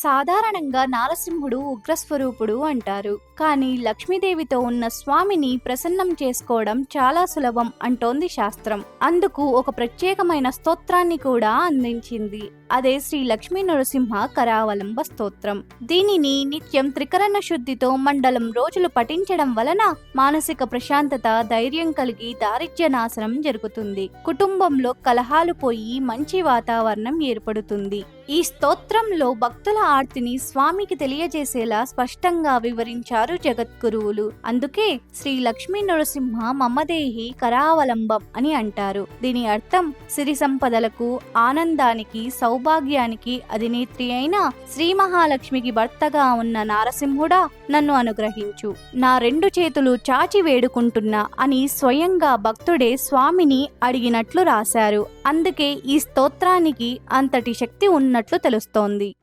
సాధారణంగా నారసింహుడు ఉగ్రస్వరూపుడు అంటారు. కానీ లక్ష్మీదేవితో ఉన్న స్వామిని ప్రసన్నం చేసుకోవడం చాలా సులభం అంటోంది శాస్త్రం. అందుకు ఒక ప్రత్యేకమైన స్తోత్రాన్ని కూడా అందించింది. అదే శ్రీ లక్ష్మీ నరసింహ కరావలంబ స్తోత్రం. దీనిని నిత్యం త్రికరణ శుద్ధితో మండలం రోజులు పఠించడం వలన మానసిక ప్రశాంతత ధైర్యం కలిగి దారిద్ర్య నాశనం జరుగుతుంది. కుటుంబంలో కలహాలు పోయి మంచి వాతావరణం ఏర్పడుతుంది. ఈ స్తోత్రంలో భక్తుల ఆర్తిని స్వామికి తెలియజేసేలా స్పష్టంగా వివరించారు జగద్గురువులు. అందుకే శ్రీ లక్ష్మీ నరసింహ మమదేహి కరావలంబం అని అంటారు. దీని అర్థం సిరి సంపదలకు ఆనందానికి సౌభాగ్యానికి అధినేత్రి అయిన శ్రీ మహాలక్ష్మికి భర్తగా ఉన్న నారసింహుడా నన్ను అనుగ్రహించు. నా రెండు చేతులు చాచి వేడుకుంటున్నా అని స్వయంగా భక్తుడే స్వామిని అడిగినట్లు రాశారు. అందుకే ఈ స్తోత్రానికి అంతటి శక్తి ఉన్నట్లు తెలుస్తోంది.